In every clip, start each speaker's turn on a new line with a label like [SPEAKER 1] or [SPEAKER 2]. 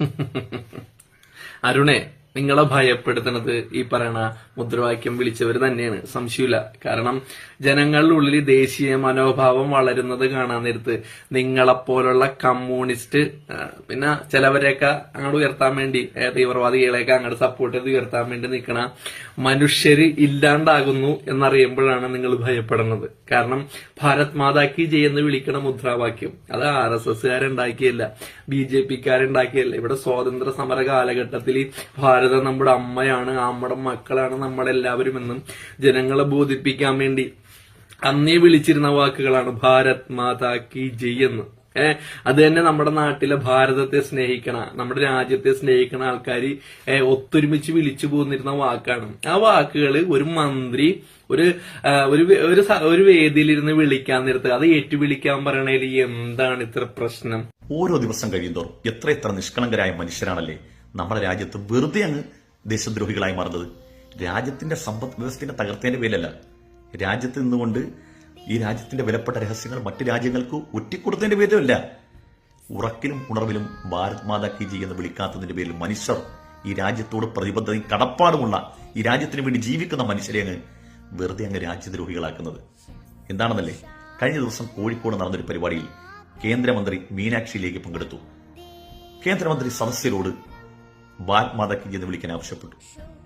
[SPEAKER 1] അരുണേ നിങ്ങളെ ഭയപ്പെടുത്തുന്നത് ഈ പറയണ മുദ്രാവാക്യം വിളിച്ചവർ തന്നെയാണ്. സംശയമില്ല. കാരണം ജനങ്ങളുടെ ഉള്ളിൽ ദേശീയ മനോഭാവം വളരുന്നത് കാണാൻ നേരത്ത് നിങ്ങളെപ്പോലുള്ള കമ്മ്യൂണിസ്റ്റ് പിന്നെ ചിലവരെയൊക്കെ അങ്ങോട്ട് ഉയർത്താൻ വേണ്ടി തീവ്രവാദികളെയൊക്കെ അങ്ങോട്ട് സപ്പോർട്ട് ചെയ്ത് ഉയർത്താൻ വേണ്ടി നിൽക്കണ മനുഷ്യര് ഇല്ലാണ്ടാകുന്നു എന്നറിയുമ്പോഴാണ് നിങ്ങൾ ഭയപ്പെടുന്നത്. കാരണം ഭാരത് മാതാക്കി ചെയ്യുന്ന വിളിക്കണ മുദ്രാവാക്യം അത് ആർ എസ് എസ്സുകാരുണ്ടാക്കിയല്ല ബി ജെ പിക്കാരുണ്ടാക്കിയല്ല. ഇവിടെ സ്വാതന്ത്ര്യ സമര കാലഘട്ടത്തിൽ നമ്മുടെ അമ്മയാണ് നമ്മുടെ മക്കളാണ് നമ്മളെല്ലാവരും എന്നും ജനങ്ങളെ ബോധിപ്പിക്കാൻ വേണ്ടി അന്നേ വിളിച്ചിരുന്ന വാക്കുകളാണ് ഭാരത് മാതാ കി ജയ് എന്ന്. ഏ അത് തന്നെ നമ്മുടെ നാട്ടിലെ ഭാരതത്തെ സ്നേഹിക്കണ നമ്മുടെ രാജ്യത്തെ സ്നേഹിക്കണ ആൾക്കാർ ഒത്തൊരുമിച്ച് വിളിച്ചു പോന്നിരുന്ന വാക്കാണ്. ആ വാക്കുകൾ ഒരു മന്ത്രി ഒരു ഒരു ഒരു വേദിയിലിരുന്ന് വിളിക്കാൻ നിർത്തുക അത് ഏറ്റുവിളിക്കാൻ പറയണേൽ എന്താണ് ഇത്ര പ്രശ്നം?
[SPEAKER 2] ഓരോ ദിവസം കഴിയുന്തോറും എത്ര എത്ര നിഷ്കളങ്കരായ മനുഷ്യരാണല്ലേ നമ്മുടെ രാജ്യത്ത് വെറുതെ അങ്ങ് ദേശദ്രോഹികളായി മാറുന്നത്. രാജ്യത്തിന്റെ സമ്പദ് വ്യവസ്ഥയെ തകർത്തതിന്റെ പേരിലല്ല. രാജ്യത്ത് നിന്നുകൊണ്ട് ഈ രാജ്യത്തിന്റെ വിലപ്പെട്ട രഹസ്യങ്ങൾ മറ്റു രാജ്യങ്ങൾക്ക് ഒറ്റിക്കൊടുത്തതിന്റെ പേരിലല്ല. ഉറക്കിലും ഉണർവിലും ഭാരത് മാതാ കി ജി എന്ന് വിളിക്കാത്തതിന്റെ പേരിൽ മനുഷ്യർ ഈ രാജ്യത്തോട് പ്രതിബദ്ധതയും കടപ്പാടുമുള്ള ഈ രാജ്യത്തിന് വേണ്ടി ജീവിക്കുന്ന മനുഷ്യരെ അങ്ങ് വെറുതെ അങ്ങ് രാജ്യദ്രോഹികളാക്കുന്നത്. എന്താണെന്നല്ലേ? കഴിഞ്ഞ ദിവസം കോഴിക്കോട് നടന്നൊരു പരിപാടിയിൽ കേന്ദ്രമന്ത്രി മീനാക്ഷി ലേഖി പങ്കെടുത്തു. കേന്ദ്രമന്ത്രി സദസ്യരോട് ഭാരത് മാതാ കി ജി എന്ന് വിളിക്കാൻ ആവശ്യപ്പെട്ടു.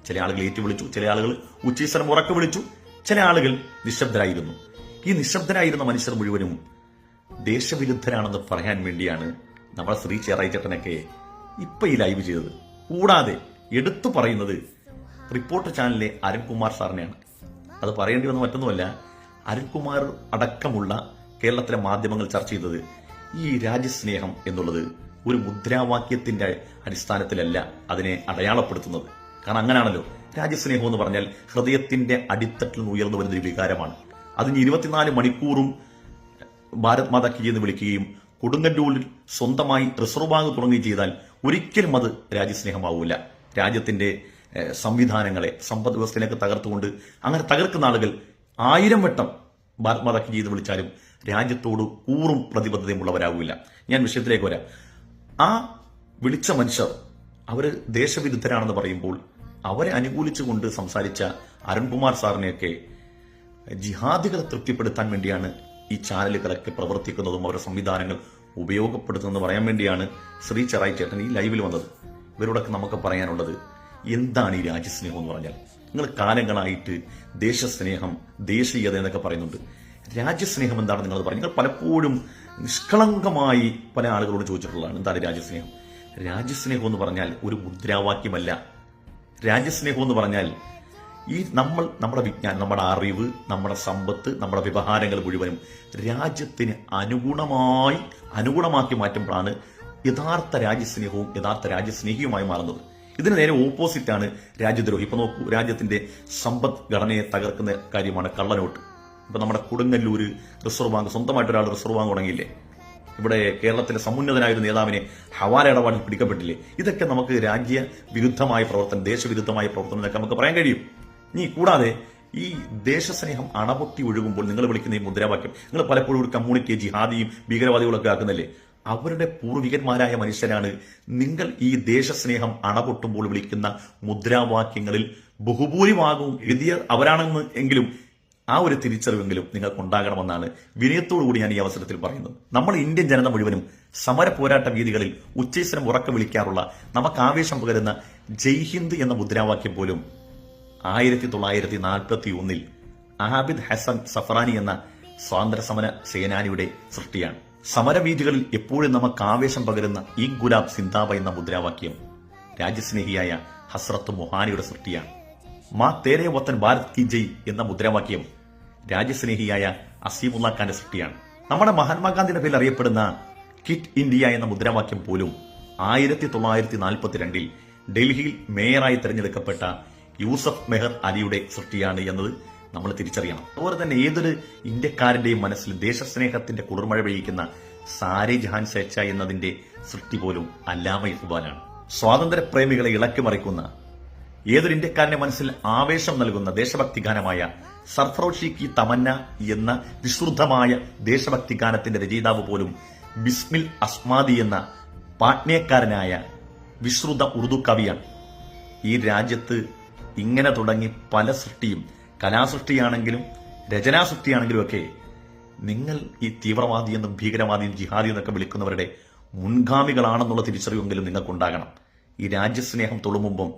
[SPEAKER 2] ചില ആളുകൾ ഏറ്റുവിളിച്ചു ചില ആളുകൾ ഉച്ചീശ്വരം ഉറക്കെ വിളിച്ചു ചില ആളുകൾ നിശബ്ദരായിരുന്നു. ഈ നിശബ്ദരായിരുന്ന മനുഷ്യർ മുഴുവനും ദേശവിരുദ്ധരാണെന്ന് പറയാൻ വേണ്ടിയാണ് നമ്മുടെ ശ്രീ ചേറായി ചേറായിച്ചേട്ടനൊക്കെ ഇപ്പൊ ഈ ലൈവ് ചെയ്തത്. കൂടാതെ എടുത്തു പറയുന്നത് റിപ്പോർട്ടർ ചാനലിലെ അരുൺകുമാർ സാറിനെയാണ്. അത് പറയേണ്ടി വന്ന മറ്റൊന്നുമല്ല അരുൺകുമാർ അടക്കമുള്ള കേരളത്തിലെ മാധ്യമങ്ങൾ ചർച്ച ചെയ്തത് ഈ രാജ്യസ്നേഹം എന്നുള്ളത് ഒരു മുദ്രാവാക്യത്തിന്റെ അടിസ്ഥാനത്തിലല്ല അതിനെ അടയാളപ്പെടുത്തുന്നത്. കാരണം അങ്ങനെയാണല്ലോ രാജ്യസ്നേഹം എന്ന് പറഞ്ഞാൽ ഹൃദയത്തിന്റെ അടിത്തട്ടിൽ നിന്ന് ഉയർന്നു വരുന്ന ഒരു വികാരമാണ്. അതിന് ഇരുപത്തിനാല് മണിക്കൂറും ഭാരത് മാതാ കി എന്ന് വിളിക്കുകയും കൊടുങ്ങല്ലൂരിൽ സ്വന്തമായി റിസർവ് ബാങ്ക് തുടങ്ങുകയും ചെയ്താൽ ഒരിക്കലും അത് രാജ്യസ്നേഹമാവില്ല രാജ്യത്തിന്റെ സംവിധാനങ്ങളെ സമ്പദ് വ്യവസ്ഥയിലേക്ക് തകർത്തുകൊണ്ട് അങ്ങനെ തകർക്കുന്ന ആളുകൾ ആയിരം വട്ടം ഭാരത് മാതാ കി എന്ന് വിളിച്ചാലും രാജ്യത്തോട് കൂറും പ്രതിബദ്ധതയുമുള്ളവരാകില്ല ഞാൻ വിഷയത്തിലേക്ക് വരാം. ആ വിളിച്ച മനുഷ്യർ അവർ ദേശവിരുദ്ധരാണെന്ന് പറയുമ്പോൾ അവരെ അനുകൂലിച്ചുകൊണ്ട് സംസാരിച്ച അരുൺകുമാർ സാറിനെയൊക്കെ ജിഹാദികളെ തൃപ്തിപ്പെടുത്താൻ വേണ്ടിയാണ് ഈ ചാനലുകളൊക്കെ പ്രവർത്തിക്കുന്നതും അവരുടെ സംവിധാനങ്ങൾ ഉപയോഗപ്പെടുത്തുന്നതെന്ന് പറയാൻ വേണ്ടിയാണ് ശ്രീ ചെറായി ചേട്ടൻ ഈ ലൈവിൽ വന്നത്. ഇവരോടൊക്കെ നമുക്ക് പറയാനുള്ളത് എന്താണ് ഈ രാജ്യസ്നേഹം എന്ന് പറഞ്ഞാൽ? നിങ്ങൾ കാലങ്ങളായിട്ട് ദേശസ്നേഹം ദേശീയത എന്നൊക്കെ പറയുന്നുണ്ട്. രാജ്യസ്നേഹം എന്താണെന്ന് നിങ്ങൾ പറഞ്ഞു. നിങ്ങൾ പലപ്പോഴും നിഷ്കളങ്കമായി പല ആളുകളോട് ചോദിച്ചിട്ടുള്ളതാണ്. എന്താണ് രാജ്യസ്നേഹം? രാജ്യസ്നേഹം എന്ന് പറഞ്ഞാൽ ഒരു മുദ്രാവാക്യമല്ല. രാജ്യസ്നേഹം എന്ന് പറഞ്ഞാൽ ഈ നമ്മൾ നമ്മുടെ വിജ്ഞാനം നമ്മുടെ അറിവ് നമ്മുടെ സമ്പത്ത് നമ്മുടെ വ്യവഹാരങ്ങൾ മുഴുവനും രാജ്യത്തിന് അനുഗുണമായി അനുഗുണമാക്കി മാറ്റുമ്പോഴാണ് യഥാർത്ഥ രാജ്യസ്നേഹവും യഥാർത്ഥ രാജ്യസ്നേഹിയുമായി മാറുന്നത്. ഇതിന് നേരെ ഓപ്പോസിറ്റാണ് രാജ്യദ്രോഹി. ഇപ്പൊ നോക്കൂ രാജ്യത്തിന്റെ സമ്പദ് ഘടനയെ തകർക്കുന്ന കാര്യമാണ് കള്ളനോട്ട്. ഇപ്പൊ നമ്മുടെ കൊടുങ്ങല്ലൂര് റിസർവ് ബാങ്ക് സ്വന്തമായിട്ട് ഒരാൾ റിസർവ് ബാങ്ക് തുടങ്ങിയില്ലേ? ഇവിടെ കേരളത്തിലെ സമുന്നതനായ ഒരു നേതാവിനെ ഹവാല ഇടപാടിൽ പിടിക്കപ്പെട്ടില്ലേ? ഇതൊക്കെ നമുക്ക് രാജ്യ വിരുദ്ധമായ പ്രവർത്തനം ദേശവിരുദ്ധമായ പ്രവർത്തനം എന്നൊക്കെ നമുക്ക് പറയാൻ കഴിയും. ഇനി കൂടാതെ ഈ ദേശസ്നേഹം അണപൊട്ടി ഒഴുകുമ്പോൾ നിങ്ങൾ വിളിക്കുന്ന ഈ മുദ്രാവാക്യം നിങ്ങൾ പലപ്പോഴും ഒരു കമ്മ്യൂണിറ്റിയെ ജിഹാദിയും ഭീകരവാദികളൊക്കെ ആക്കുന്നില്ലേ? അവരുടെ പൂർവികന്മാരായ മനുഷ്യരാണ് നിങ്ങൾ ഈ ദേശസ്നേഹം അണപൊട്ടുമ്പോൾ വിളിക്കുന്ന മുദ്രാവാക്യങ്ങളിൽ ബഹുഭൂരിഭാഗവും എഴുതിയ അവരാണെന്ന് എങ്കിലും ആ ഒരു തിരിച്ചറിവെങ്കിലും നിങ്ങൾക്ക് ഉണ്ടാകണമെന്നാണ് വിനയത്തോടുകൂടി ഞാൻ ഈ അവസരത്തിൽ പറയുന്നത്. നമ്മൾ ഇന്ത്യൻ ജനത മുഴുവനും സമര പോരാട്ട വീതികളിൽ ഉച്ചേശ്വരം ഉറക്ക വിളിക്കാറുള്ള നമുക്ക് ആവേശം പകരുന്ന ജയ് ഹിന്ദ് എന്ന മുദ്രാവാക്യം പോലും ആയിരത്തി തൊള്ളായിരത്തി നാൽപ്പത്തി ഒന്നിൽ ആബിദ് ഹസൻ സഫറാനി എന്ന സ്വാതന്ത്ര്യ സമര സേനാനിയുടെ സൃഷ്ടിയാണ്. സമരവീതികളിൽ എപ്പോഴും നമുക്ക് ആവേശം പകരുന്ന ഈ ഗുലാബ് സിന്താബ എന്ന മുദ്രാവാക്യം രാജ്യസ്നേഹിയായ ഹസ്രത്ത് മൊഹാനിയുടെ സൃഷ്ടിയാണ്. മാ തേരെ വത്തൻ ഭാരത് കി ജയ് എന്ന മുദ്രാവാക്യം രാജ്യസ്നേഹിയായ അസീമുള്ള ഖാന്റെ സൃഷ്ടിയാണ്. നമ്മുടെ മഹാത്മാഗാന്ധിയുടെ പേരിൽ അറിയപ്പെടുന്ന കിറ്റ് ഇന്ത്യ എന്ന മുദ്രാവാക്യം പോലും ആയിരത്തി തൊള്ളായിരത്തി നാൽപ്പത്തിരണ്ടിൽ ഡൽഹിയിൽ മേയറായി തിരഞ്ഞെടുക്കപ്പെട്ട യൂസഫ് മെഹർ അലിയുടെ സൃഷ്ടിയാണ് എന്നത് നമ്മൾ തിരിച്ചറിയണം. അതുപോലെ തന്നെ ഏതൊരു ഇന്ത്യക്കാരന്റെയും മനസ്സിൽ ദേശസ്നേഹത്തിന്റെ കുളിർമഴ പെയ്യിക്കുന്ന സാരെ ജഹാൻ സേച്ച എന്നതിന്റെ സൃഷ്ടി പോലും അല്ലാമ ഇഖ്ബാലാണ്. സ്വാതന്ത്ര്യ പ്രേമികളെ ഇളക്കി മറിക്കുന്ന ഏതൊരു ഇന്ത്യക്കാരന്റെ മനസ്സിൽ ആവേശം നൽകുന്ന ദേശഭക്തി ഗാനമായ സർഫറോഷി കി തമന്ന എന്ന വിശ്രുദ്ധമായ ദേശഭക്തി ഗാനത്തിന്റെ രചയിതാവ് പോലും ബിസ്മിൽ അസ്മാദി എന്ന പാട്നേക്കാരനായ വിശ്രുത ഉറുദു കവിയാണ്. ഈ രാജ്യത്ത് ഇങ്ങനെ തുടങ്ങി പല സൃഷ്ടിയും കലാസൃഷ്ടിയാണെങ്കിലും രചനാസൃഷ്ടിയാണെങ്കിലും ഒക്കെ നിങ്ങൾ ഈ തീവ്രവാദി എന്നും ഭീകരവാദിയും ജിഹാദി എന്നൊക്കെ വിളിക്കുന്നവരുടെ മുൻഗാമികളാണെന്നുള്ള തിരിച്ചറിവെങ്കിലും നിങ്ങൾക്കുണ്ടാകണം. ഈ രാജ്യസ്നേഹം തുളുമ്പുമ്പം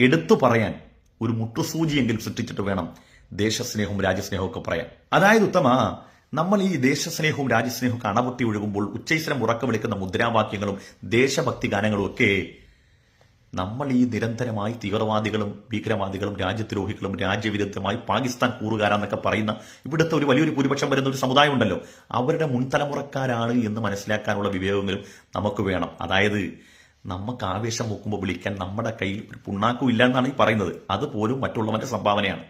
[SPEAKER 2] എടുത്തു പറയാൻ ഒരു മുട്ടുസൂചിയെങ്കിലും സൃഷ്ടിച്ചിട്ട് വേണം ദേശസ്നേഹവും രാജ്യസ്നേഹവും ഒക്കെ പറയാം. അതായത് ഉത്തമ നമ്മൾ ഈ ദേശസ്നേഹവും രാജ്യസ്നേഹവും ഒക്കെ അണപൊട്ടി ഒഴുകുമ്പോൾ ഉച്ചൈസ്വരം ഉറക്കം വിളിക്കുന്ന മുദ്രാവാക്യങ്ങളും ദേശഭക്തി ഗാനങ്ങളും ഒക്കെ നമ്മൾ ഈ നിരന്തരമായി തീവ്രവാദികളും ഭീകരവാദികളും രാജ്യദ്രോഹികളും രാജ്യവിരുദ്ധമായി പാകിസ്ഥാൻ കൂറുകാരാന്നൊക്കെ പറയുന്ന ഇവിടുത്തെ ഒരു വലിയൊരു ഭൂരിപക്ഷം വരുന്ന ഒരു സമുദായം ഉണ്ടല്ലോ. അവരുടെ മുൻതലമുറക്കാരാണ് എന്ന് മനസ്സിലാക്കാനുള്ള വിവേകങ്ങളും നമുക്ക് വേണം. അതായത് നമുക്ക് ആവേശം നോക്കുമ്പോൾ വിളിക്കാൻ നമ്മുടെ കയ്യിൽ ഒരു പുണ്ണാക്കും ഇല്ല എന്നാണ് ഈ പറയുന്നത്. അതുപോലും മറ്റുള്ളവന്റെ സംഭാവനയാണ്.